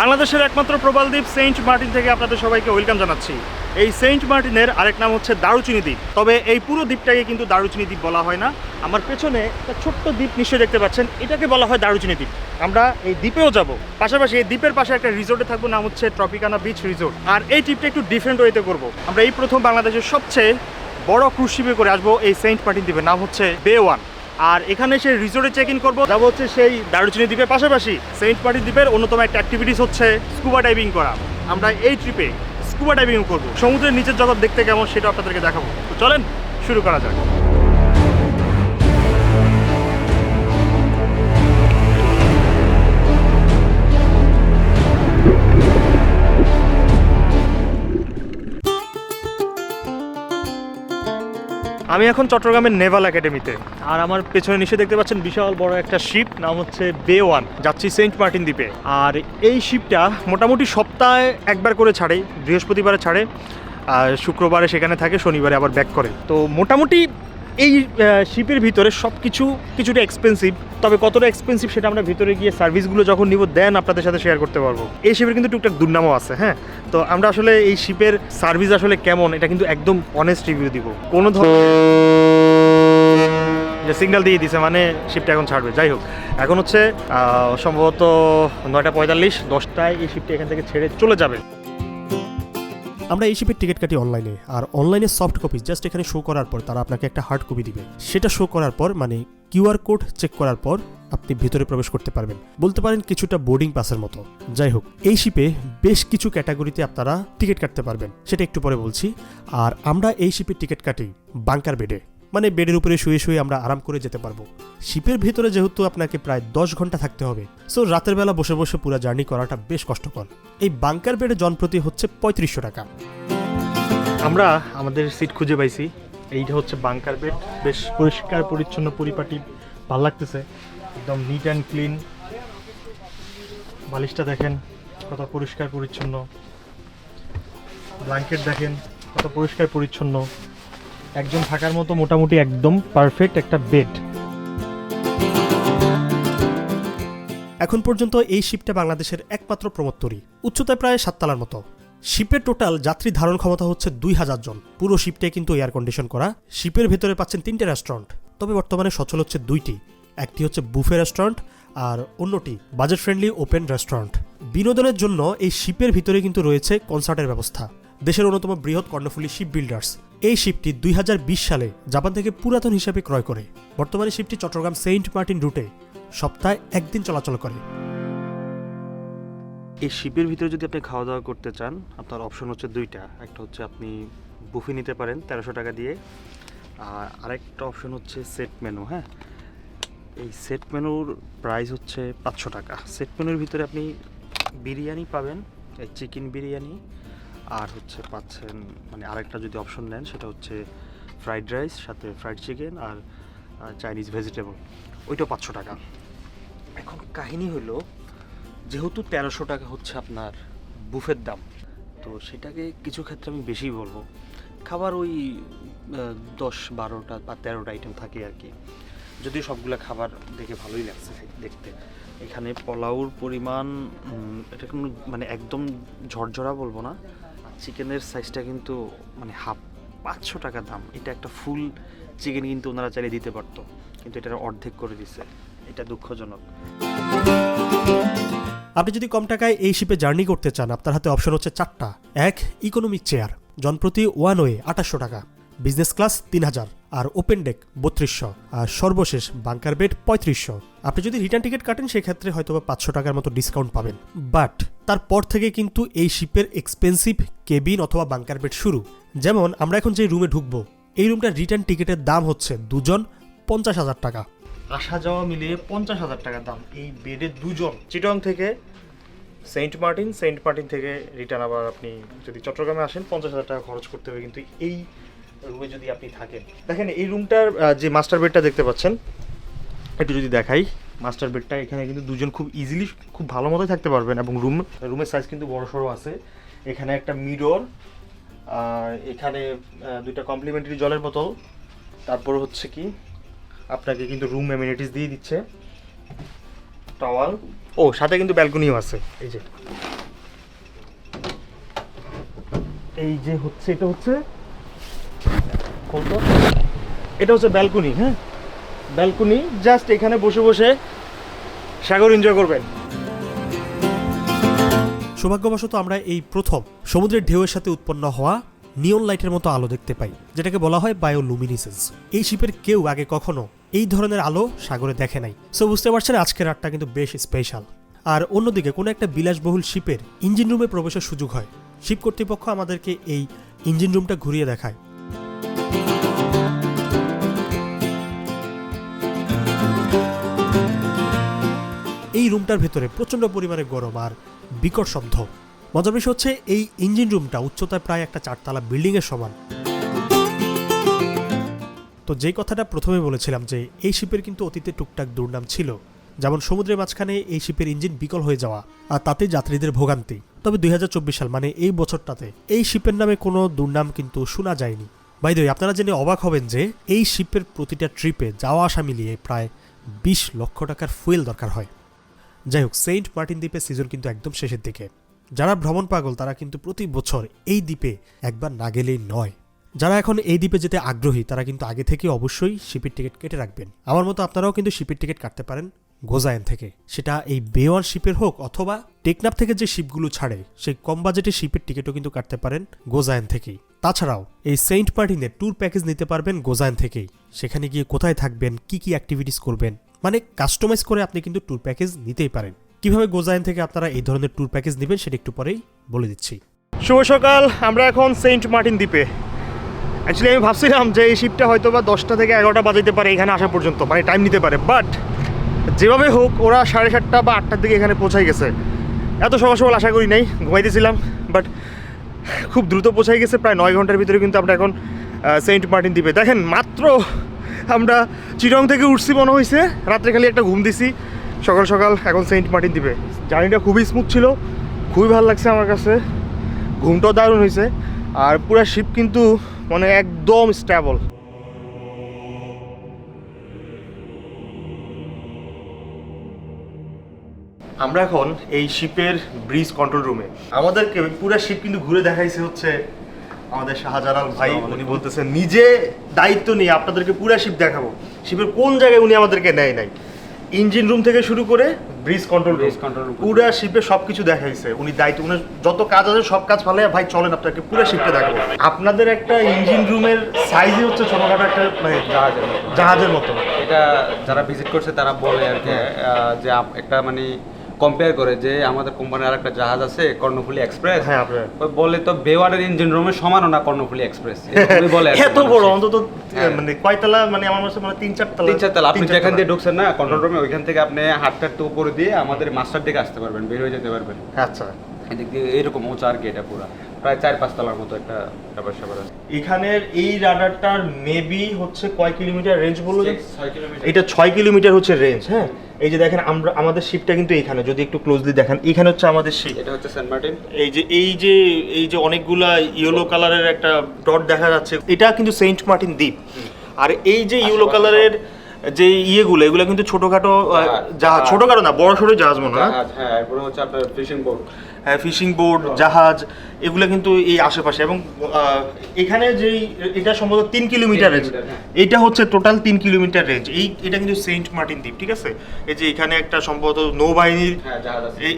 বাংলাদেশের একমাত্র প্রবাল দ্বীপ, সেন্ট মার্টিন থেকে আপনাদের সবাইকে ওয়েলকাম জানাচ্ছি। এই সেন্ট মার্টিনের আরেক নাম হচ্ছে দারুচিনি দ্বীপ। তবে এই পুরো দ্বীপটাকে কিন্তু দারুচিনি দ্বীপ বলা হয় না। আমার পেছনে একটা ছোট্ট দ্বীপ নিশ্চয়ই দেখতে পাচ্ছেন। এটাকে বলা হয় দারুচিনি দ্বীপ। আমরা এই দ্বীপেও যাব। পাশাপাশি এই দ্বীপের পাশে একটা রিসোর্টে থাকব, নাম হচ্ছে ট্রপিকানা বিচ রিসোর্ট আর এই ট্রিপটা একটু ডিফারেন্ট ওয়েতে করব। আমরা এই প্রথম বাংলাদেশের সবচেয়ে বড় ক্রুজ করে আসব এই সেন্ট মার্টিন দ্বীপের, নাম হচ্ছে বে ওয়ান আর এখানে সেই রিসোর্টে চেক ইন করব। যাব হচ্ছে সেই দারুচিনি দ্বীপের পাশাপাশি সেন্ট মার্টিন দ্বীপের অন্যতম একটা অ্যাক্টিভিটিস হচ্ছে স্কুবা ডাইভিং করা। আমরা এই ট্রিপে স্কুবা ডাইভিং করব। সমুদ্রের নিচের জগৎ দেখতে কেমন সেটা আপনাদেরকে দেখাবো। তো চলেন, শুরু করা যাক। আমি এখন চট্টগ্রামের নেভাল একাডেমিতে। আর আমার পেছনে নিচে দেখতে পাচ্ছেন বিশাল বড় একটা শিপ, নাম হচ্ছে বে ওয়ান যাচ্ছি সেন্ট মার্টিন দ্বীপে। আর এই শিপটা মোটামুটি সপ্তাহে একবার করে ছাড়ে, বৃহস্পতিবারে ছাড়ে, আর শুক্রবারে সেখানে থাকে, শনিবারে আবার ব্যাক করে। তো মোটামুটি এই শিপের ভিতরে সব কিছু কিছুটা এক্সপেন্সিভ তবে কতটা এক্সপেন্সিভ সেটা আমরা ভিতরে গিয়ে সার্ভিসগুলো যখন নিব দেন আপনাদের সাথে শেয়ার করতে পারব। এই শিপের কিন্তু টুকটাক দুর্নামও আছে হ্যাঁ? তো আমরা আসলে এই শিপের সার্ভিস আসলে কেমন, এটা কিন্তু একদম অনেস্ট রিভিউ দিব। কোনো ধরনের যে সিগন্যাল দিয়ে দিছে মানে শিপটা এখন ছাড়বে। যাই হোক, এখন হচ্ছে সম্ভবত নয়টা পঁয়তাল্লিশ, দশটায় এই শিপটা এখান থেকে ছেড়ে চলে যাবে। আমরা এই শিপের টিকিট কাটি অনলাইনে আর অনলাইনে সফট কপি জাস্ট এখানে শো করার পর তারা আপনাকে একটা হার্ড কপি দিবে। সেটা শো করার পর মানে কিউআর কোড চেক করার পর আপনি ভিতরে প্রবেশ করতে পারবেন। বলতে পারেন কিছুটা বোর্ডিং পাসের মতো। যাই হোক, এই শিপে বেশ কিছু ক্যাটাগরিতে আপনারা টিকিট কাটতে পারবেন। সেটা একটু পরে বলছি। আর আমরা এই শিপের টিকিট কাটি বাংকার বেডে মানে বেডের উপরে শুয়ে শুয়ে আমরা আরাম করে যেতে পারব। শিপের ভিতরে যেহেতু আপনাকে প্রায় দশ ঘণ্টা থাকতে হবে সো রাতের বেলা বসে বসে পুরো জার্নি করাটা বেশ কষ্টকর। এই বাংকার বেডে জনপ্রতি হচ্ছে পঁয়ত্রিশশো টাকা। আমরা আমাদের সিট খুঁজে পাইছি। এইটা হচ্ছে বাংকার বেড বেশ পরিষ্কার, পরিচ্ছন্ন, পরিপাটি, ভালো লাগতেছে। একদম নিট অ্যান্ড ক্লিন বালিশটা দেখেন, কত পরিষ্কার, পরিচ্ছন্ন। ব্ল্যাঙ্কেট দেখেন, কত পরিষ্কার, পরিচ্ছন্ন। একজন থাকার মতো মোটামুটি একদম পারফেক্ট একটা বেড এখন পর্যন্ত এই শিপটা বাংলাদেশের একমাত্র প্রমোত্তরী, উচ্চতায় প্রায় সাততলার মতো। শিপের টোটাল যাত্রী ধারণ ক্ষমতা হচ্ছে দুই হাজার জন। পুরো শিপটাই কিন্তু এয়ার কন্ডিশন করা। শিপের ভেতরে পাচ্ছেন তিনটে রেস্টুরেন্ট তবে বর্তমানে সচল হচ্ছে দুইটি। একটি হচ্ছে বুফে রেস্টুরেন্ট আর অন্যটি বাজেট ফ্রেন্ডলি ওপেন রেস্টুরেন্ট বিনোদনের জন্য এই শিপের ভিতরে কিন্তু রয়েছে কনসার্টের ব্যবস্থা। দেশের অন্যতম বৃহৎ কর্ণফুলী শিপ বিল্ডার্স এই শিপটি দু হাজার বিশ সালে জাপান থেকে পুরাতন হিসাবে ক্রয় করে। বর্তমানে শিপটি চট্টগ্রাম সেন্ট মার্টিন রুটে সপ্তাহে একদিন চলাচল করে। এই শিপের ভিতরে যদি আপনি খাওয়া দাওয়া করতে চান, আপনার অপশন হচ্ছে দুইটা। একটা হচ্ছে আপনি বুফে নিতে পারেন তেরোশো টাকা দিয়ে। আর আরেকটা অপশন হচ্ছে সেট মেনু হ্যাঁ? এই সেট মেনুর প্রাইস হচ্ছে পাঁচশো টাকা। সেট মেনুর ভিতরে আপনি বিরিয়ানি পাবেন, এই চিকেন বিরিয়ানি আর হচ্ছে পাচ্ছেন মানে আরেকটা যদি অপশন নেন, সেটা হচ্ছে ফ্রাইড রাইস সাথে ফ্রাইড চিকেন আর চাইনিজ ভেজিটেবল ওইটাও পাঁচশো টাকা। এখন কাহিনী হলো যেহেতু তেরোশো টাকা হচ্ছে আপনার বুফের দাম, তো সেটাকে কিছু ক্ষেত্রে আমি বেশি বলব। খাবার ওই দশ বারোটা বা তেরোটা আইটেম থাকে আর কি। যদিও সবগুলো খাবার দেখে ভালোই লাগছে দেখতে। এখানে পোলাওর পরিমাণ এটা কোনো মানে একদম ঝরঝরা বলব না। চিকেনের সাইজটা কিন্তু মানে হাফ পাঁচশো টাকা দাম। এটা একটা ফুল চিকেন কিন্তু ওনারা চাইলে দিতে পারতো। কিন্তু এটা অর্ধেক করে দিছে। এটা দুঃখজনক। আপনি যদি কম টাকায় এই শিপে জার্নি করতে চান, আপনার হাতে অপশন হচ্ছে চারটা। এক ইকোনমিক চেয়ার জনপ্রতি ওয়ান ওয়ে আঠাশশো টাকা। বিজনেস ক্লাস তিন হাজার। আর ওপেন ডেক বত্রিশশো, আর সর্বশেষ বাংকার বেড পঁয়ত্রিশশো। আপনি যদি রিটার্ন টিকিট কাটেন, সেক্ষেত্রে হয়তো বা পাঁচশো টাকার মতো ডিসকাউন্ট পাবেন। বাট তারপর থেকে কিন্তু এই শিপের এক্সপেন্সিভ কেবিন অথবা বাংকার বেড শুরু। যেমন আমরা এখন যে রুমে ঢুকবো, এই রুমটার রিটার্ন টিকিটের দাম হচ্ছে দুজন পঞ্চাশ হাজার টাকা। আসা যাওয়া মিলিয়ে পঞ্চাশ হাজার টাকা দাম এই বেডে দুজন। চিটং থেকে সেন্ট মার্টিন সেন্ট মার্টিন থেকে রিটার্ন আবার আপনি যদি চট্টগ্রামে আসেন, পঞ্চাশ হাজার টাকা খরচ করতে হবে। কিন্তু এই রুমে যদি আপনি থাকেন। দেখেন, এই রুমটার যে মাস্টার বেডটা দেখতে পাচ্ছেন, একটু যদি দেখাই মাস্টার বেডটা এখানে কিন্তু দুজন খুব ইজিলি খুব ভালো মতোই থাকতে পারবেন এবং রুম, রুমের সাইজ কিন্তু বড় সড়ো আছে। এখানে একটা মিরর এখানে দুইটা কমপ্লিমেন্টারি জলের বোতল। তারপর হচ্ছে কি, আপনাকে কিন্তু রুম এমিনিটিস দিয়ে দিচ্ছে। টাওয়াল ও, সাথে কিন্তু ব্যালকনিও আছে, এই যে। এই যে হচ্ছে, এটা হচ্ছে কোনটা? এটা হচ্ছে ব্যালকনি হ্যাঁ? ব্যালকনি জাস্ট এখানে বসে বসে সাগর এনজয় করবেন। সৌভাগ্যবশত আমরা এই প্রথম সমুদ্রের ঢেউয়ের সাথে উৎপন্ন হওয়া নিয়ন লাইটের মতো আলো দেখতে পাই, যেটাকে বলা হয় বায়োলুমিনিসেন্স এই শিপের কেউ আগে কখনো এই ধরনের আলো সাগরে দেখে নাই। সো বুঝতে পারছেন, আজকের রাতটা কিন্তু বেশ স্পেশাল আর অন্যদিকে, কোনো একটা বিলাসবহুল শিপের ইঞ্জিন রুমে প্রবেশের সুযোগ হয়। শিপ কর্তৃপক্ষ আমাদেরকে এই ইঞ্জিন রুমটা ঘুরিয়ে দেখায়। এই রুমটার ভেতরে প্রচণ্ড পরিমাণে গরম আর বিকট শব্দ। মজার বিষয় হচ্ছে, এই ইঞ্জিন রুমটা উচ্চতায় প্রায় একটা চারতলা বিল্ডিংয়ের সমান। তো যেই কথাটা প্রথমে বলেছিলাম যে, এই শিপের কিন্তু অতীতে টুকটাক দুর্নাম ছিল। যেমন সমুদ্রের মাঝখানে এই শিপের ইঞ্জিন বিকল হয়ে যাওয়া আর তাতে যাত্রীদের ভোগান্তি। তবে দুই হাজার চব্বিশ সাল মানে এই বছরটাতে, এই শিপের নামে কোনো দুর্নাম কিন্তু শোনা যায়নি। বাইদ আপনারা জেনে অবাক হবেন যে, এই শিপের প্রতিটা ট্রিপে যাওয়া আসা মিলিয়ে প্রায় বিশ লক্ষ টাকার ফুয়েল দরকার হয়। যাই হোক সেন্ট মার্টিন দ্বীপের সিজন কিন্তু একদম শেষের দিকে। যারা ভ্রমণ পাগল, তারা কিন্তু প্রতি বছর এই দ্বীপে একবার না গেলেই নয়। যারা এখন এই দ্বীপে যেতে আগ্রহী, তারা কিন্তু আগে থেকে অবশ্যই শিপের টিকিট কেটে রাখবেন। আমার মতো আপনারাও কিন্তু শিপের টিকিট কাটতে পারেন গোজায়ন থেকে। সেটা এই বেওয়ান শিপের হোক অথবা টেকনাফ থেকে যে শিপগুলো ছাড়ে, সেই কম বাজেটের শিপের টিকিটও কিন্তু কাটতে পারেন গোজায়ন থেকেই। তাছাড়াও, এই সেন্ট মার্টিনের ট্যুর প্যাকেজ নিতে পারবেন গোজায়ন থেকেই। সেখানে গিয়ে কোথায় থাকবেন, কি কি অ্যাক্টিভিটিস করবেন মানে কাস্টমাইজ করে আপনি কিন্তু ট্যুর প্যাকেজ নিতেই পারেন। কীভাবে গোজাইন থেকে আপনারা এই ধরনের ট্যুর প্যাকেজ নেবেন সেটা একটু পরেই বলে দিচ্ছি। শুভ সকাল, আমরা এখন সেন্ট মার্টিন দ্বীপে। অ্যাকচুয়ালি আমি ভাবছিলাম যে এই শিপটা হয়তো বা দশটা থেকে এগারোটা বাজাইতে পারে এখানে আসা পর্যন্ত মানে টাইম নিতে পারে। বাট যেভাবে হোক, ওরা সাড়ে সাতটা বা আটটার দিকে এখানে পৌঁছাই গেছে। এত সকাল সকাল আশা করি নাই, ঘুমাইতেছিলাম। বাট খুব দ্রুত পৌঁছাই গেছে, প্রায় নয় ঘণ্টার ভিতরে কিন্তু আমরা এখন সেন্ট মার্টিন দ্বীপে। দেখেন, মাত্র আমরা চিরং থেকে উঠছি মনে হয়েছে রাত্রে খালি একটা ঘুম দিছি। সকাল সকাল এখন সেন্ট মার্টিন দিবে। জার্নিটা খুবই স্মুথ ছিল। খুবই ভালো লাগছে আমার কাছে। ঘুমটাও দারুণ হয়েছে আর পুরো শিপ কিন্তু মানে একদম স্ট্যাবল আমরা এখন এই শিপের ব্রিজ কন্ট্রোল রুমে আমাদেরকে পুরো শিপ কিন্তু ঘুরে দেখাইছে হচ্ছে আমাদের শাহজালাল ভাই উনি বলতেছেন নিজে দায়িত্ব নিয়ে আপনাদেরকে পুরো শিপ দেখাবো। শিপের কোন জায়গায় উনি আমাদেরকে নেয় নাই? ইঞ্জিন রুম থেকে শুরু করে ব্রিজ কন্ট্রোল ব্রিজ কন্ট্রোল পুরা শিপে সবকিছু দেখাইছে। উনি দায়িত্ব উনি যত কাজ আছে সব কাজ ফেলে ভাই চলেন আপনাকে পুরো শিপটা দেখাবো। আপনাদের একটা ইঞ্জিন রুমের সাইজই হচ্ছে ছোটখাটো একটা মানে জাহাজের মতো। জাহাজের মতো। এটা যারা ভিজিট করছে তারা বলে আর কি যে একটা মানে কম্পেয়ার করে যে আমাদের কোম্পানির আর একটা জাহাজ আছে কর্ণফুলি এক্সপ্রেস হ্যাঁ আপনার। বলে তো বেওয়ারের ইঞ্জিন রুমের সমানও না কর্ণফুলি এক্সপ্রেস বলে এত বড় অন্তত মানে মানে কয়তলা মানে আমার মনে মানে তিন চার তলা তিন চার তলা। আপনি যেখান দিয়ে ঢুকছেন না কন্ট্রোল রুমে ওইখান থেকে আপনি হাটটার তো উপরে দিয়ে আমাদের মাস্টার দিকে আসতে পারবেন বের হয়ে যেতে পারবেন। আচ্ছা। এদিক দিয়ে এইরকম উঁচা আর কি এটা পুরো। প্রায় চার পাঁচ তলার মতো একটা ব্যাপার স্যাপার আছে। এখানের এই রাডারটার মেবি হচ্ছে কয় কিলোমিটার রেঞ্জ বলল? এটা ছয় কিলোমিটার হচ্ছে রেঞ্জ হ্যাঁ? এই যে দেখেন আমরা আমাদের শিপটা কিন্তু এখানে যদি একটু ক্লোজলি দেখেন এখানে হচ্ছে আমাদের শিপ এটা হচ্ছে সেন্ট মার্টিন এই যে এই যে এই যে অনেকগুলা ইয়েলো কালারের একটা ডট দেখা যাচ্ছে এটা কিন্তু সেন্ট মার্টিন দ্বীপ। আর এই যে ইয়েলো কালারের যে ইয়েগুলো এগুলো কিন্তু ছোটখাটো জাহাজ। ছোটখাটো না বড় সড়ো জাহাজ মনে হয়। হ্যাঁ হচ্ছে আপনার ফিশিং বোট হ্যাঁ ফিশিং বোট জাহাজ এগুলো কিন্তু এই আশেপাশে। এবং এখানে যেই এটা সম্ভবত তিন কিলোমিটার রেঞ্জ হ্যাঁ। এটা হচ্ছে টোটাল তিন কিলোমিটার রেঞ্জ এই এটা কিন্তু সেন্ট মার্টিন দ্বীপ ঠিক আছে? এই যে এখানে একটা সম্ভবত নৌবাহিনীর হ্যাঁ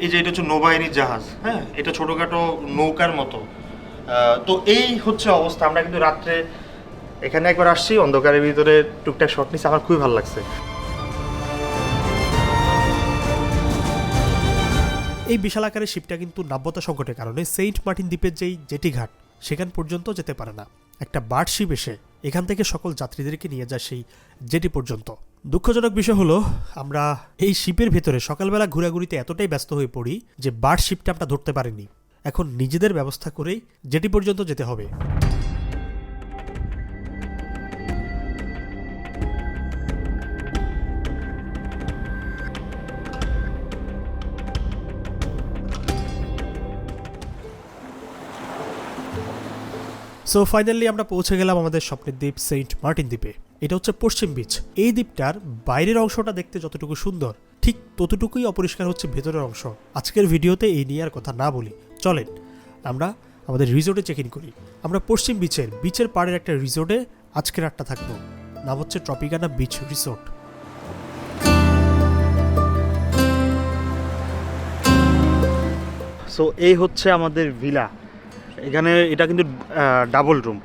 এই যে এটা হচ্ছে নৌবাহিনীর জাহাজ হ্যাঁ? এটা ছোটোখাটো নৌকার মতো। তো এই হচ্ছে অবস্থা। আমরা কিন্তু রাত্রে এখানে একবার আসছি অন্ধকারের ভিতরে টুকটাক শট নিচ্ছি। আমার খুবই ভালো লাগছে। এই বিশাল আকারের শিপটা কিন্তু নাব্যতা সংকটের কারণে সেন্ট মার্টিন দ্বীপের যেই জেটি ঘাট, সেখান পর্যন্ত যেতে পারে না। একটা বার্ড শিপ এসে এখান থেকে সকল যাত্রীদেরকে নিয়ে যায় সেই জেটি পর্যন্ত। দুঃখজনক বিষয় হলো, আমরা এই শিপের ভেতরে সকালবেলা ঘোরাঘুরিতে এতটাই ব্যস্ত হয়ে পড়ি যে বার্ড শিপটা আমরা ধরতে পারিনি। এখন নিজেদের ব্যবস্থা করেই জেটি পর্যন্ত যেতে হবে। সো ফাইনালি আমরা পৌঁছে গেলাম আমাদের স্বপ্নের দ্বীপ সেন্ট মার্টিন দ্বীপে। এটা হচ্ছে পশ্চিম বিচ। এই দ্বীপটার বাইরের অংশটা দেখতে যতটুকু সুন্দর, ঠিক ততটুকুই অপরিষ্কার হচ্ছে ভেতরের অংশ। আজকের ভিডিওতে এই নিয়ে আর কথা না বলি। চলেন, আমরা আমাদের রিসোর্টে চেক ইন করি। আমরা পশ্চিম বিচের বিচের পাড়ের একটা রিসোর্টে আজকের রাতটা থাকব। নাম হচ্ছে ট্রপিকানা বিচ রিসোর্ট সো এই হচ্ছে আমাদের ভিলা এখানে এটা কিন্তু ডাবল রুম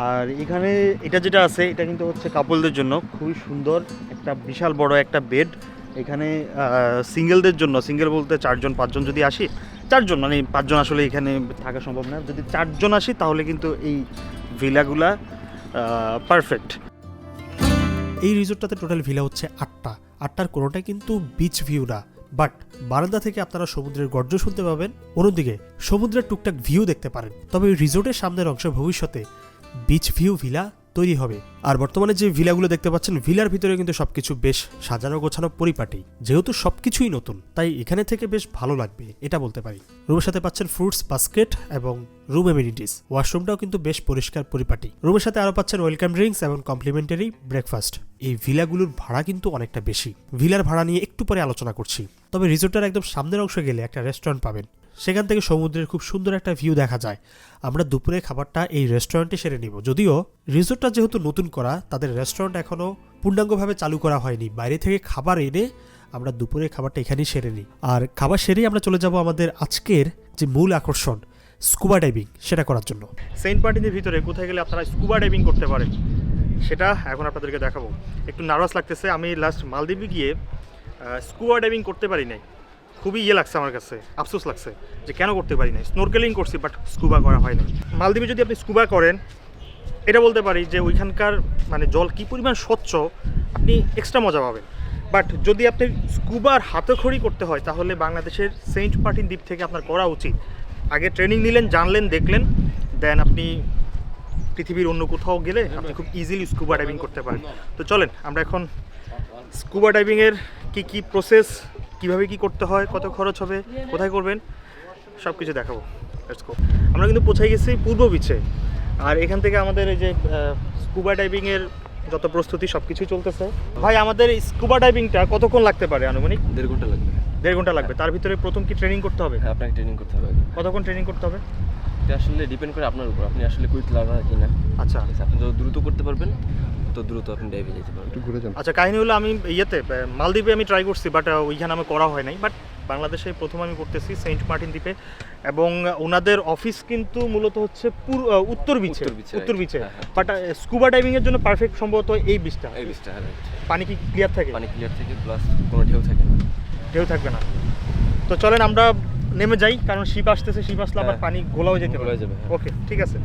আর এখানে এটা যেটা আছে, এটা কিন্তু হচ্ছে কাপলদের জন্য খুবই সুন্দর, একটা বিশাল বড় একটা বেড এখানে সিঙ্গেলদের জন্য সিঙ্গেল বলতে চারজন, পাঁচজন যদি আসি, চারজন মানে পাঁচজন আসলে এখানে থাকা সম্ভব না। যদি চারজন আসি, তাহলে কিন্তু এই ভিলাগুলা পারফেক্ট এই রিসোর্টটাতে টোটাল ভিলা হচ্ছে আটটা। আটটার কোনোটাই কিন্তু বিচ ভিউ না। বাট বারান্দা থেকে আপনারা সমুদ্রের গর্জ শুনতে পাবেন, অন্যদিকে সমুদ্রের টুকটাক ভিউ দেখতে পারেন। তবে রিসোর্টের সামনের অংশ ভবিষ্যতে বিচ ভিউ ভিলা তৈরি হবে। আর বর্তমানে যে ভিলাগুলো দেখতে পাচ্ছেন, ভিলার ভিতরে কিন্তু সবকিছু বেশ সাজানো গোছানো পরিপাটি। যেহেতু সবকিছুই নতুন, তাই এখানে থেকে বেশ ভালো লাগবে, এটা বলতে পারি। রুমের সাথে পাচ্ছেন ফ্রুটস বাস্কেট এবং রুম এমিনিটিস ওয়াশরুমটাও কিন্তু বেশ পরিষ্কার পরিপাটি। রুমের সাথে আরও পাচ্ছেন ওয়েলকাম ড্রিঙ্কস এবং কমপ্লিমেন্টারি ব্রেকফাস্ট এই ভিলাগুলোর ভাড়া কিন্তু অনেকটা বেশি। ভিলার ভাড়া নিয়ে একটু পরে আলোচনা করছি। তবে রিসোর্টের একদম সামনের অংশে গেলে একটা রেস্টুরেন্ট পাবেন। সেখান থেকে সমুদ্রের খুব সুন্দর একটা ভিউ দেখা যায়। আমরা দুপুরে খাবারটা এই রেস্টুরেন্টে সেরে নিব। যদিও রিসোর্টটা যেহেতু নতুন করা তাদের রেস্টুরেন্ট এখনও পূর্ণাঙ্গভাবে চালু করা হয়নি। বাইরে থেকে খাবার এনে আমরা দুপুরে খাবারটা এখানেই সেরে নিই। আর খাবার সেরেই আমরা চলে যাব আমাদের আজকের যে মূল আকর্ষণ স্কুবা ডাইভিং সেটা করার জন্য। সেন্ট মার্টিনের ভিতরে কোথায় গেলে আপনারা স্কুবা ডাইভিং করতে পারেন, সেটা এখন আপনাদেরকে দেখাবো। একটু নার্ভাস লাগতেছে, আমি লাস্ট মালদ্বীপে গিয়ে স্কুবা ডাইভিং করতে পারি নাই। খুবই ইয়ে লাগছে আমার কাছে, আফসোস লাগছে যে কেন করতে পারি নাই। স্নোরকেলিং করছি বাট স্কুবা করা হয় না মালদ্বীপে যদি আপনি স্কুবা করেন এটা বলতে পারি যে ওইখানকার মানে জল কী পরিমাণ স্বচ্ছ, আপনি এক্সট্রা মজা পাবেন। বাট যদি আপনি স্কুবার হাতেখড়ি করতে হয়, তাহলে বাংলাদেশের সেন্ট মার্টিন দ্বীপ থেকে আপনার করা উচিত। আগে ট্রেনিং নিলেন, জানলেন, দেখলেন দেন আপনি পৃথিবীর অন্য কোথাও গেলে আপনি খুব ইজিলি স্কুবা ডাইভিং করতে পারেন। তো চলেন, আমরা এখন স্কুবা ডাইভিংয়ের কি কি প্রসেস কীভাবে কি করতে হয়, কত খরচ হবে, কোথায় করবেন সব কিছু দেখাবো. আমরা কিন্তু পৌঁছে গেছি পূর্ব বিচে আর এখান থেকে আমাদের এই যে স্কুবা ডাইভিংয়ের যত প্রস্তুতি সব কিছুই চলতেছে। ভাই আমাদের স্কুবা ডাইভিংটা কতক্ষণ লাগতে পারে আনুমানিক? দেড় ঘণ্টা লাগবে। দেড় ঘণ্টা লাগবে। তার ভিতরে প্রথম কি ট্রেনিং করতে হবে? হ্যাঁ আপনাকে ট্রেনিং করতে হবে কতক্ষণ ট্রেনিং করতে হবে? এটা আসলে ডিপেন্ড করে আপনার উপর। আপনি আসলে কুইক লার্নার কিনা। আচ্ছা। ঠিক আছে আপনি যত দ্রুত করতে পারবেন তো দ্রুত আপনি ডাইভে যেতে পারবেন। আচ্ছা কাহিনী হলো আমি ইয়েতে মালদ্বীপে আমি ট্রাই করছি বাট ওইখানে আমার করা হয় নাই। বাট বাংলাদেশে প্রথম আমি করতেছি সেন্ট মার্টিন দ্বীপে এবং ওনাদের অফিস কিন্তু মূলত হচ্ছে পুর উত্তর বিচে উত্তর বিচে, হ্যাঁ, হ্যাঁ। বাট স্কুবা ডাইভিং এর জন্য পারফেক্ট সম্ভবত এই বিচটা এই বীজটা হ্যাঁ পানি কি ক্লিয়ার থাকে পানি ক্লিয়ার থেকে প্লাস কোনো ঢেউ থাকে না ঢেউ থাকবে না তো চলেন আমরা নেমে যাই কারণ শিপ আসতেছে শিপ আসলে আবার। পানি গোলাও যেতে পারে। ওকে ঠিক আছে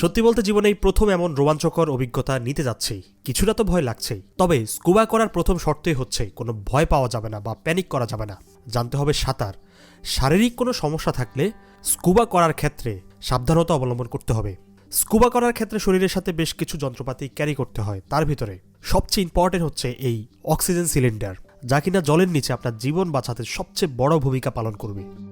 সত্যি বলতে জীবনে এই প্রথম এমন রোমাঞ্চকর অভিজ্ঞতা নিতে যাচ্ছি। কিছুটা তো ভয় লাগছেই। তবে স্কুবা করার প্রথম শর্তই হচ্ছে, কোনো ভয় পাওয়া যাবে না বা প্যানিক করা যাবে না। জানতে হবে সাঁতার। শারীরিক কোনো সমস্যা থাকলে স্কুবা করার ক্ষেত্রে সাবধানতা অবলম্বন করতে হবে। স্কুবা করার ক্ষেত্রে শরীরের সাথে বেশ কিছু যন্ত্রপাতি ক্যারি করতে হয়, তার ভিতরে সবচেয়ে ইম্পর্টেন্ট হচ্ছে এই অক্সিজেন সিলিন্ডার যা কিনা জলের নিচে আপনার জীবন বাঁচাতে সবচেয়ে বড় ভূমিকা পালন করবে।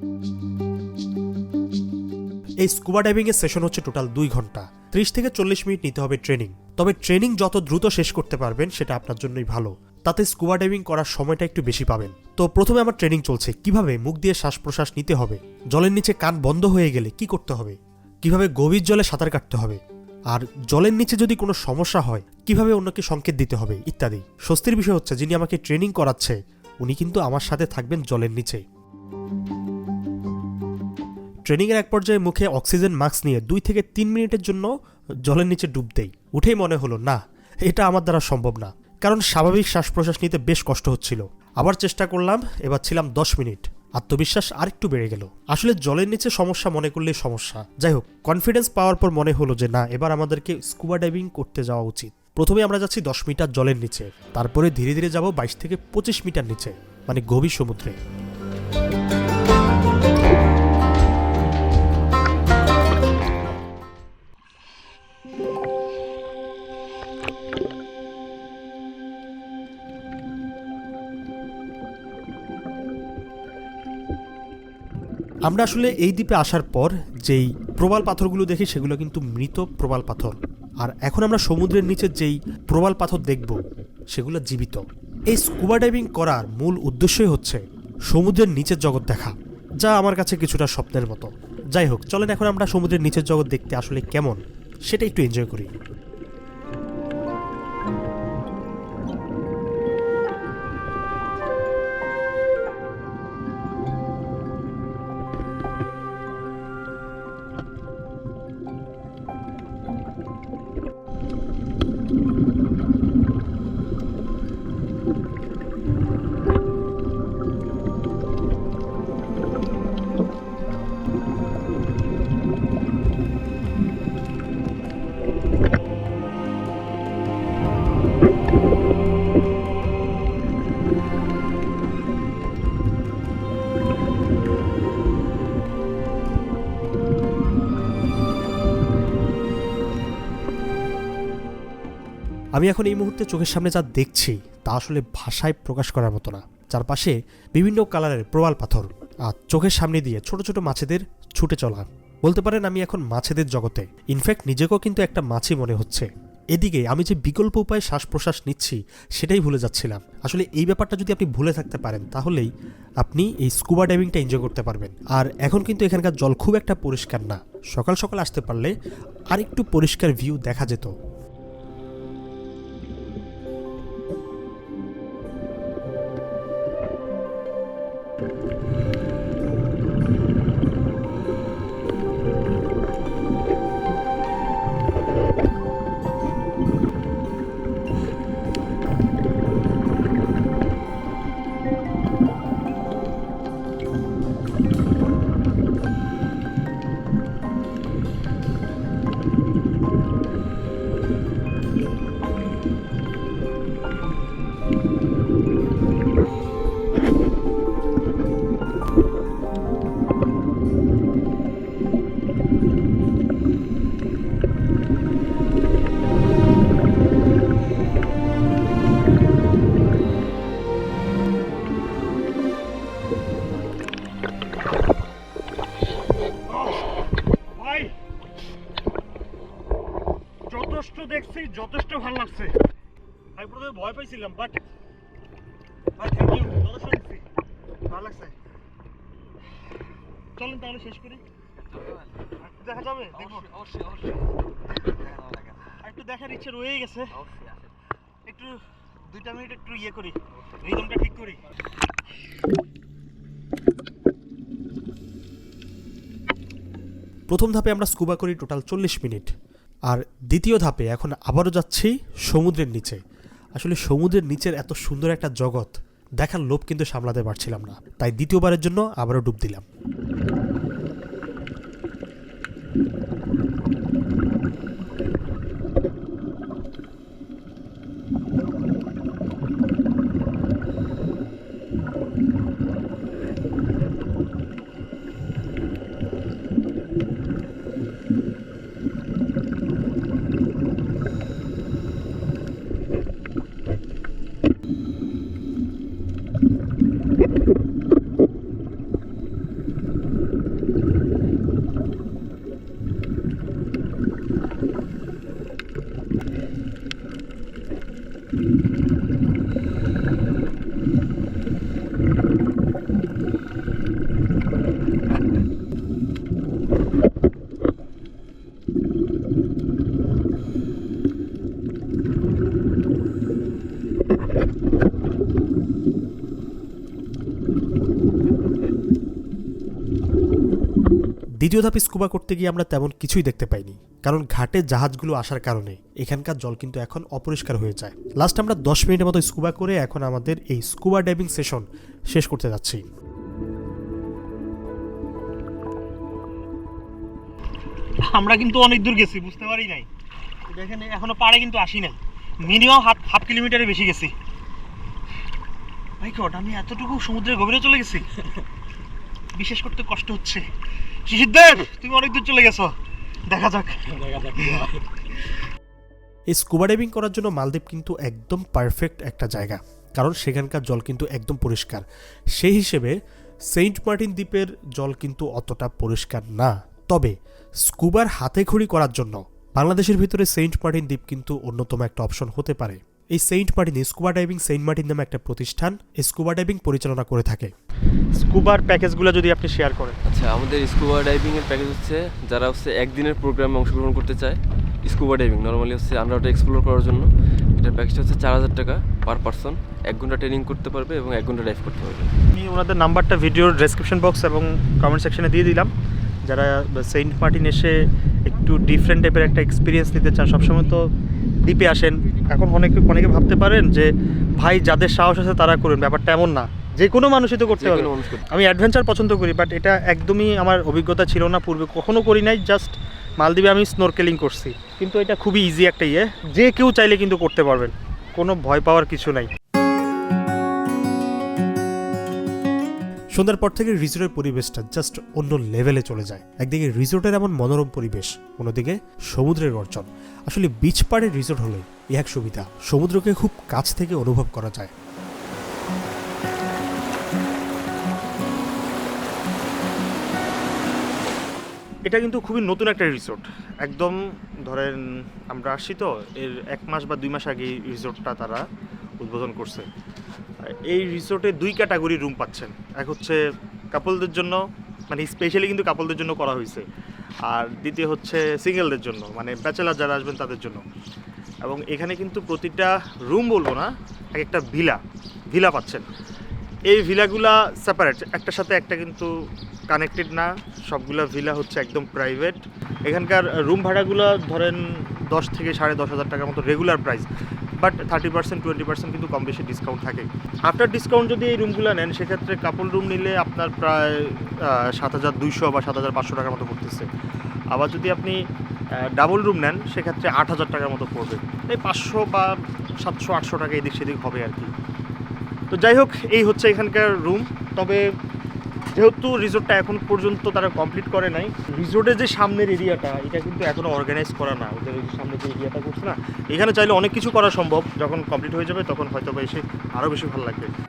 এই স্কুবা ডাইভিং এর সেশন হচ্ছে টোটাল দুই ঘণ্টা। ত্রিশ থেকে চল্লিশ মিনিট নিতে হবে ট্রেনিং তবে ট্রেনিং যত দ্রুত শেষ করতে পারবেন, সেটা আপনার জন্যই ভালো। তাতে স্কুবা ডাইভিং করার সময়টা একটু বেশি পাবেন। তো প্রথমে আমার ট্রেনিং চলছে। কীভাবে? মুখ দিয়ে শ্বাস প্রশ্বাস নিতে হবে। জলের নিচে কান বন্ধ হয়ে গেলে কি করতে হবে? কীভাবে গভীর জলে সাঁতার কাটতে হবে? আর জলের নিচে যদি কোনো সমস্যা হয়, কীভাবে অন্যকে সংকেত দিতে হবে? ইত্যাদি। স্বস্তির বিষয় হচ্ছে, যিনি আমাকে ট্রেনিং করাচ্ছে, উনি কিন্তু আমার সাথে থাকবেন জলের নিচে। ট্রেনিংয়ের এক পর্যায়ে মুখে অক্সিজেন মাস্ক নিয়ে দুই থেকে তিন মিনিটের জন্য জলের নিচে ডুব দেই। উঠেই মনে হলো, না, এটা আমার দ্বারা সম্ভব না। কারণ স্বাভাবিক শ্বাস প্রশ্বাস নিতে বেশ কষ্ট হচ্ছিল। আবার চেষ্টা করলাম, এবার ছিলাম দশ মিনিট। আত্মবিশ্বাস আরেকটু বেড়ে গেল। আসলে জলের নিচে সমস্যা মনে করলেই সমস্যা। যাই হোক কনফিডেন্স পাওয়ার পর মনে হলো যে, না, এবার আমাদেরকে স্কুবা ডাইভিং করতে যাওয়া উচিত। প্রথমে আমরা যাচ্ছি দশ মিটার জলের নিচে। তারপরে ধীরে ধীরে যাব বাইশ থেকে পঁচিশ মিটার নিচে মানে গভীর সমুদ্রে। আমরা আসলে এই দ্বীপে আসার পর যেই প্রবাল পাথরগুলো দেখি, সেগুলো কিন্তু মৃত প্রবাল পাথর। আর এখন আমরা সমুদ্রের নিচে যেই প্রবাল পাথর দেখব, সেগুলো জীবিত। এই স্কুবা ডাইভিং করার মূল উদ্দেশ্যই হচ্ছে সমুদ্রের নিচের জগৎ দেখা, যা আমার কাছে কিছুটা স্বপ্নের মতো। যাই হোক, চলেন এখন আমরা সমুদ্রের নিচের জগৎ দেখতে আসলে কেমন, সেটা একটু এনজয় করি। আমি এখন এই মুহূর্তে চোখের সামনে যা দেখছি, তা আসলে ভাষায় প্রকাশ করার মতো না। চারপাশে বিভিন্ন কালারের প্রবাল পাথর আর চোখের সামনে দিয়ে ছোট ছোট মাছেদের ছুটে চলা। বলতে পারেন আমি এখন মাছেদের জগতে। ইনফ্যাক্ট নিজেকেও কিন্তু একটা মাছই মনে হচ্ছে। এদিকে আমি যে বিকল্প উপায়ে শ্বাস প্রশ্বাস নিচ্ছি, সেটাই ভুলে যাচ্ছিলাম। আসলে এই ব্যাপারটা যদি আপনি ভুলে থাকতে পারেন, তাহলেই আপনি এই স্কুবা ডাইভিংটা এনজয় করতে পারবেন। আর এখন কিন্তু এখানকার জল খুব একটা পরিষ্কার না। সকাল সকাল আসতে পারলে আরেকটু পরিষ্কার ভিউ দেখা যেত। প্রথমে ভয় বাট থ্যাংক ইউ ভালো লাগছে। চলেন তাহলে শেষ করি। আর একটু দেখা যাবে অবশ্যই অবশ্যই আর একটু দেখার ইচ্ছে রয়ে গেছে। একটু দুইটা মিনিট একটু ইয়ে করি রিদমটা ঠিক করি। প্রথম ধাপে আমরা স্কুবা করি টোটাল চল্লিশ মিনিট। আর দ্বিতীয় ধাপে এখন আবারও যাচ্ছি সমুদ্রের নিচে। আসলে সমুদ্রের নিচের এত সুন্দর একটা জগৎ, দেখার লোভ কিন্তু সামলাতে পারছিলাম না। তাই দ্বিতীয়বারের জন্য আবারও ডুব দিলাম। দ্বিতীয় ধাপে স্কুবা করতে গিয়ে আমরা তেমন কিছুই দেখতে পাইনি, কারণ ঘাটে জাহাজগুলো আসার কারণে এখানকার জল কিন্তু এখন অপরিষ্কার হয়ে যায়। লাস্ট আমরা দশ মিনিটের মতো স্কুবা করে এখন আমাদের এই স্কুবা ডাইভিং সেশন শেষ করতে যাচ্ছি। আমরা কিন্তু অনেক দূর গেছি, বুঝতে পারি নাই। দেখেন, এখনও পাড়ে কিন্তু আসি নাই। মিনিমাম হাফ হাফ কিলোমিটারের বেশি গেছি। ভাই, কট, আমি এতটুকু সমুদ্রের গভীরে চলে গেছি। বিশেষ করতে কষ্ট হচ্ছে। শিশিরদেব তুমি অনেক দূর চলে গেছো। দেখা যাক। এই স্কুবা ডাইভিং করার জন্য মালদ্বীপ কিন্তু একদম পারফেক্ট একটা জায়গা। কারণ সেখানকার জল কিন্তু একদম পরিষ্কার। সেই হিসেবে সেন্ট মার্টিন দ্বীপের জল কিন্তু অতটা পরিষ্কার না। তবে স্কুবার হাতে খড়ি করার জন্য বাংলাদেশের ভিতরে সেন্ট মার্টিন দ্বীপ কিন্তু অন্যতম একটা অপশন হতে পারে। এই সেন্ট মার্টিনে স্কুবা ডাইভিং সেন্ট মার্টিন নামে একটা প্রতিষ্ঠান স্কুবা ডাইভিং পরিচালনা করে থাকে। স্কুবার প্যাকেজগুলো যদি আপনি শেয়ার করেন। আচ্ছা আমাদের স্কুবা ডাইভিং এর প্যাকেজ হচ্ছে যারা হচ্ছে একদিনের প্রোগ্রামে অংশগ্রহণ করতে চায় স্কুবা ডাইভিং। নর্মালি হচ্ছে আন্ডারওয়াটার এক্সপ্লোর করার জন্য। এটার প্যাকেজটা হচ্ছে চার হাজার টাকা পার পার্সন এক ঘণ্টা ট্রেনিং করতে পারবে এবং এক ঘণ্টা ডাইভ করতে পারবে। আমি ওনাদের নাম্বারটা ভিডিওর ডেসক্রিপশন বক্স এবং কমেন্ট সেকশনে দিয়ে দিলাম। যারা সেন্ট মার্টিন এসে একটু ডিফারেন্ট টাইপের একটা এক্সপিরিয়েন্স নিতে চান সবসময় তো দ্বীপে আসেন। এখন অনেকে অনেকে ভাবতে পারেন যে ভাই যাদের সাহস আছে তারা করুন ব্যাপারটা এমন না। যে কোনো মানুষই তো করতে হবে আমি অ্যাডভেঞ্চার পছন্দ করি বাট এটা একদমই আমার অভিজ্ঞতা ছিল না। পূর্বে কখনো করি নাই জাস্ট মালদ্বীপে আমি স্নোরকেলিং করছি। কিন্তু এটা খুবই ইজি একটা ইয়ে। যে কেউ চাইলে কিন্তু করতে পারবেন। কোনো ভয় পাওয়ার কিছু নাই। সন্ধ্যার পর থেকে রিসোর্টের পরিবেশটা জাস্ট অন্য লেভেলে চলে যায়। একদিকে রিসোর্টের এমন মনোরম পরিবেশ, অন্যদিকে সমুদ্রের গর্জন আসলে বিচ পাড়ের রিসোর্ট হলে এক সুবিধা, সমুদ্রকে খুব কাছ থেকে অনুভব করা যায়। এটা কিন্তু খুবই নতুন একটা রিসোর্ট একদম ধরেন আমরা আসছি তো, এর এক মাস বা দুই মাস আগে রিসোর্টটা তারা উদ্বোধন করছে। এই রিসোর্টে দুই ক্যাটাগরি রুম পাচ্ছেন। এক হচ্ছে কাপলদের জন্য মানে স্পেশালি কিন্তু কাপলদের জন্য করা হয়েছে। আর দ্বিতীয় হচ্ছে সিঙ্গেলদের জন্য মানে ব্যাচেলার যারা আসবেন তাদের জন্য। এবং এখানে কিন্তু প্রতিটা রুম বলব না, এক একটা ভিলা ভিলা পাচ্ছেন। এই ভিলাগুলা সেপারেট একটার সাথে একটা কিন্তু কানেক্টেড না, সবগুলা ভিলা হচ্ছে একদম প্রাইভেট এখানকার রুম ভাড়াগুলো ধরেন দশ থেকে সাড়ে দশ হাজার টাকার মতো regular price but thirty percent, twenty percent কিন্তু কম বেশি ডিসকাউন্ট থাকে। আফটার ডিসকাউন্ট যদি এই রুমগুলো নেন, সেক্ষেত্রে কাপল রুম নিলে আপনার প্রায় সাত হাজার দুইশো বা সাত হাজার পাঁচশো টাকার মতো পড়তেছে। আবার যদি আপনি ডাবল রুম নেন, সেক্ষেত্রে আট হাজার টাকার মতো পড়বে। এই পাঁচশো বা সাতশো, আটশো টাকা এদিক সেদিক হবে আর কি। তো যাই হোক, এই হচ্ছে এখানকার রুম তবে যেহেতু রিসোর্টটা এখন পর্যন্ত তারা কমপ্লিট করে নাই রিসোর্টের যে সামনের এরিয়াটা এটা কিন্তু এখনও অর্গানাইজ করা না। ওদের যে সামনে যে এরিয়াটা করছে না, এখানে চাইলে অনেক কিছু করা সম্ভব। যখন কমপ্লিট হয়ে যাবে, তখন হয়তো বা এসে আরও বেশি ভালো লাগবে।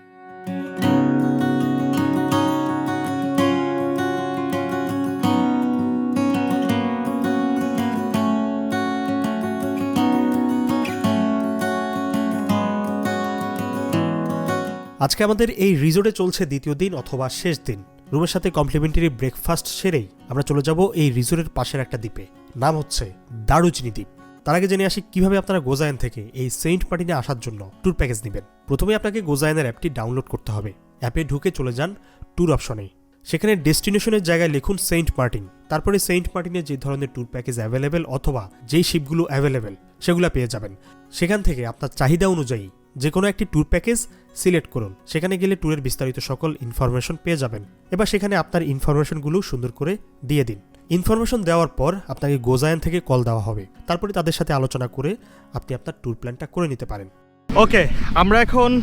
আজকে আমাদের এই রিজোর্টে চলছে দ্বিতীয় দিন অথবা শেষ দিন। রুমের সাথে কমপ্লিমেন্টারি ব্রেকফাস্ট সেরেই আমরা চলে যাব এই রিজোর্টের পাশের একটা দ্বীপে। নাম হচ্ছে দারুচিনি দ্বীপ। তার আগে জেনে আসি কীভাবে আপনারা গোজায়ন থেকে এই সেন্ট মার্টিনে আসার জন্য ট্যুর প্যাকেজ নেবেন। প্রথমে আপনাকে গোজায়নের অ্যাপটি ডাউনলোড করতে হবে। অ্যাপে ঢুকে চলে যান ট্যুর অপশনে। সেখানে ডেস্টিনেশনের জায়গায় লিখুন সেন্ট মার্টিন। তারপরে সেন্ট মার্টিনে যে ধরনের ট্যুর প্যাকেজ অ্যাভেলেবেল অথবা যেই শিপগুলো অ্যাভেলেবেল, সেগুলো পেয়ে যাবেন। সেখান থেকে আপনার চাহিদা অনুযায়ী যে কোনো একটি ট্যুর প্যাকেজ সিলেক্ট করুন। সেখানে গেলে ট্যুরের বিস্তারিত সকল ইনফরমেশন পেয়ে যাবেন। এবার সেখানে আপনার ইনফরমেশনগুলো সুন্দর করে দিয়ে দিন। ইনফরমেশন দেওয়ার পর আপনাকে গোজায়ন থেকে কল দেওয়া হবে। তারপরে তাদের সাথে আলোচনা করে আপনি আপনার ট্যুর প্ল্যানটা করে নিতে পারেন। ওকে আমরা এখন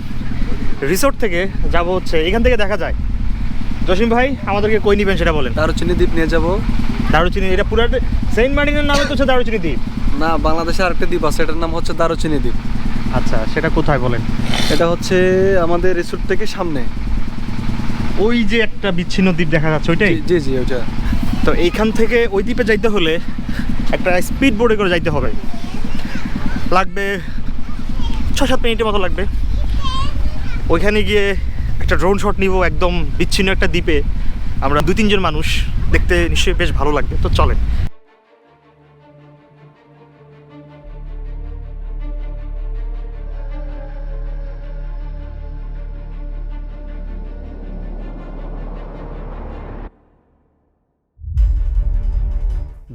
রিসোর্ট থেকে যাব হচ্ছে এখান থেকে দেখা যায়। জসিম ভাই আমাদেরকে কই নিবেন সেটা বলেন। দারুচিনি দ্বীপ নিয়ে যাব। দারুচিনি এটা পুরো সেন্ট মার্টিনের নামে তো হচ্ছে দারুচিনি দ্বীপ। না বাংলাদেশে আরেকটা দ্বীপ আছে এটার নাম হচ্ছে দারুচিনি দ্বীপ। আচ্ছা সেটা কোথায় বলেন? এটা হচ্ছে আমাদের রিসোর্ট থেকে সামনে। ওই যে একটা বিচ্ছিন্ন দ্বীপ দেখা যাচ্ছে ওইটাই? জি, জি ওইটা। তো এইখান থেকে ওই দ্বীপে যাইতে হলে একটা স্পিড বোর্ডে করে যাইতে হবে। লাগবে ছ সাত মিনিটের মতো লাগবে। ওইখানে গিয়ে একটা ড্রোন শট নিব একদম বিচ্ছিন্ন একটা দ্বীপে। আমরা দু তিনজন মানুষ দেখতে নিশ্চয়ই বেশ ভালো লাগবে। তো চলেন।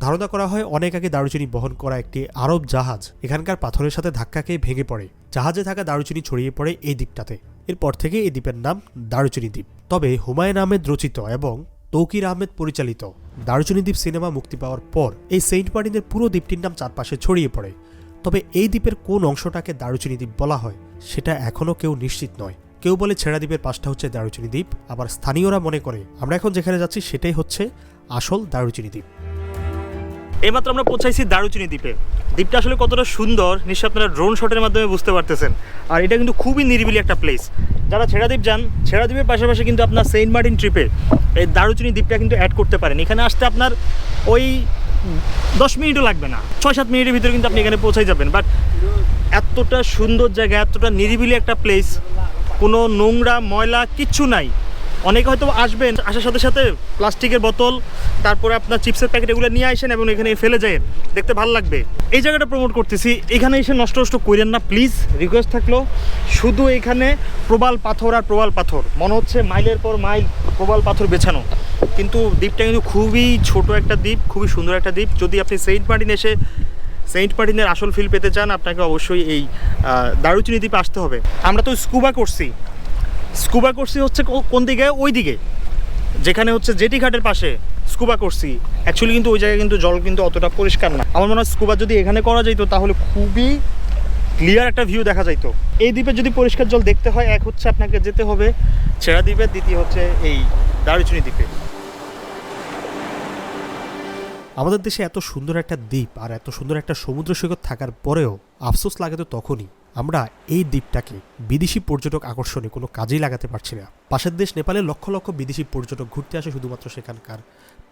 ধারণা করা হয় অনেক আগে দারুচিনি বহন করা একটি আরব জাহাজ এখানকার পাথরের সাথে ধাক্কা খেয়ে ভেঙে পড়ে। জাহাজে থাকা দারুচিনি ছড়িয়ে পড়ে এই দ্বীপটাতে। এরপর থেকে এই দ্বীপের নাম দারুচিনি দ্বীপ। তবে হুমায়ুন আহমেদ রচিত এবং তৌকির আহমেদ পরিচালিত দারুচিনি দ্বীপ সিনেমা মুক্তি পাওয়ার পর এই সেন্ট মার্টিনের পুরো দ্বীপটির নাম চারপাশে ছড়িয়ে পড়ে। তবে এই দ্বীপের কোন অংশটাকে দারুচিনি দ্বীপ বলা হয়, সেটা এখনও কেউ নিশ্চিত নয়। কেউ বলে ছেড়া দ্বীপের পাশটা হচ্ছে দারুচিনি দ্বীপ, আবার স্থানীয়রা মনে করে, আমরা এখন যেখানে যাচ্ছি সেটাই হচ্ছে আসল দারুচিনি দ্বীপ। এইমাত্র আমরা পৌঁছাইছি দারুচিনি দ্বীপে। দ্বীপটা আসলে কতটা সুন্দর, নিশ্চয়ই আপনারা ড্রোন শটের মাধ্যমে বুঝতে পারতেছেন। আর এটা কিন্তু খুবই নিরিবিলি একটা প্লেস যারা ছেড়াদ্বীপ যান, ছেড়াদ্বীপের পাশাপাশি কিন্তু আপনার সেন্ট মার্টিন ট্রিপে এই দারুচিনি দ্বীপটা কিন্তু অ্যাড করতে পারেন। এখানে আসতে আপনার ওই দশ মিনিটও লাগবে না। ছয় সাত মিনিটের ভিতরে কিন্তু আপনি এখানে পৌঁছে যাবেন। বাট এতটা সুন্দর জায়গা, এতটা নিরিবিলি একটা প্লেস কোনো নোংরা ময়লা, কিচ্ছু নাই। অনেকে হয়তো আসবেন, আসার সাথে সাথে প্লাস্টিকের বোতল, তারপরে আপনার চিপসের প্যাকেট এগুলো নিয়ে আসেন এবং এখানে ফেলে যায়। দেখতে ভালো লাগবে। এই জায়গাটা প্রমোট করতেছি। এখানে এসে নষ্ট নষ্ট করেন না প্লিজ রিকোয়েস্ট থাকল, শুধু এখানে প্রবাল পাথর আর প্রবাল পাথর। মনে হচ্ছে মাইলের পর মাইল প্রবাল পাথর বেছানো। কিন্তু দ্বীপটা কিন্তু খুবই ছোট একটা দ্বীপ, খুবই সুন্দর একটা দ্বীপ। যদি আপনি সেন্ট মার্টিন এসে সেন্ট মার্টিনের আসল ফিল পেতে চান, আপনাকে অবশ্যই এই দারুচিনি দ্বীপে আসতে হবে। আমরা তো স্কুবা করছি। স্কুবা করছি হচ্ছে কোন দিকে? ওই দিকে। যেখানে হচ্ছে জেটি ঘাটের পাশে স্কুবা করছি। অ্যাকচুয়ালি কিন্তু ওই জায়গায় কিন্তু জল কিন্তু অতটা পরিষ্কার না। আমার মনে হয় স্কুবা যদি এখানে করা যেত তাহলে খুবই ক্লিয়ার একটা ভিউ দেখা যাইতো। এই দ্বীপে যদি পরিষ্কার জল দেখতে হয়, এক হচ্ছে আপনাকে যেতে হবে ছেড়া দ্বীপে, দ্বিতীয় হচ্ছে এই দারুচিনি দ্বীপে। আমাদের দেশে এত সুন্দর একটা দ্বীপ আর এত সুন্দর একটা সমুদ্র সৈকত থাকার পরেও আফসোস লাগে তো তখনই। আমরা এই দ্বীপটাকে বিদেশি পর্যটক আকর্ষণে কোনো কাজেই লাগাতে পারছি না। পাশের দেশ নেপালে লক্ষ লক্ষ বিদেশি পর্যটক ঘুরতে আসে শুধুমাত্র সেখানকার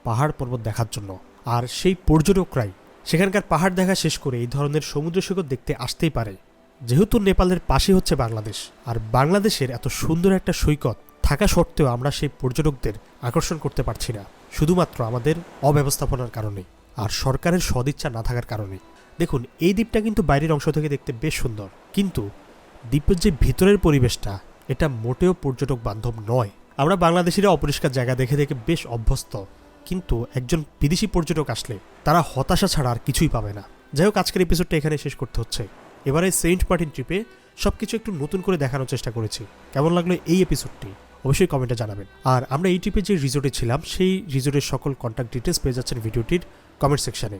পাহাড় পর্বত দেখার জন্য। আর সেই পর্যটকরাই সেখানকার পাহাড় দেখা শেষ করে এই ধরনের সমুদ্র সৈকত দেখতে আসতেই পারে। যেহেতু নেপালের পাশে হচ্ছে বাংলাদেশ, আর বাংলাদেশের এত সুন্দর একটা সৈকত থাকা সত্ত্বেও আমরা সেই পর্যটকদের আকর্ষণ করতে পারছি না, শুধুমাত্র আমাদের অব্যবস্থাপনার কারণে, আর সরকারের সদিচ্ছা না থাকার কারণে। দেখুন, এই দ্বীপটা কিন্তু বাইরের অংশ থেকে দেখতে বেশ সুন্দর। কিন্তু দ্বীপের যে ভিতরের পরিবেশটা, এটা মোটেও পর্যটক বান্ধব নয়। আমরা বাংলাদেশিরা অপরিষ্কার জায়গা দেখে দেখে বেশ অভ্যস্ত। কিন্তু একজন বিদেশি পর্যটক আসলে তারা হতাশা ছাড়া আর কিছুই পাবে না। যাই হোক, আজকের এপিসোডটা এখানে শেষ করতে হচ্ছে। এবারে সেন্ট মার্টিন ট্রিপে সব কিছু একটু নতুন করে দেখানোর চেষ্টা করেছি। কেমন লাগল এই এপিসোডটি অবশ্যই কমেন্টে জানাবেন। আর আমরা এই ট্রিপে যে রিজোর্টে ছিলাম, সেই রিজোর্টের সকল কন্ট্যাক্ট ডিটেলস পেয়ে যাচ্ছেন ভিডিওটির কমেন্ট সেকশনে